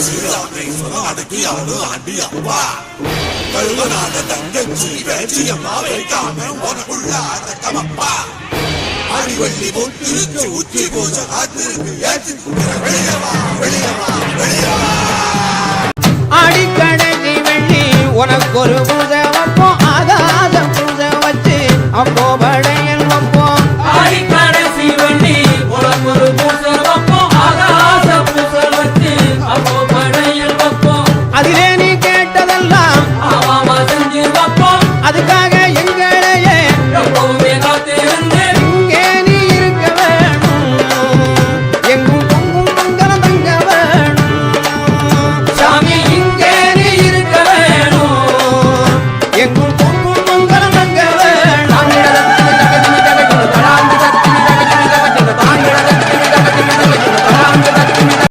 ஸ்ரீராமேஸ்வரம் அடக்கியாடு aunty அப்பா கழுவனாத தங்கச்சி வேச்சியம்மா வைக்காம உனக்குள்ள அடக்கமப்பா அடிவள்ளி பொட்டிருச்சு உச்சி பூஜை காத்திருக்கு ஏற்றி வெளியவா வெளியவா வெளியவா அடிக்கடை வெள்ளி உனக்கு ஒரு delante del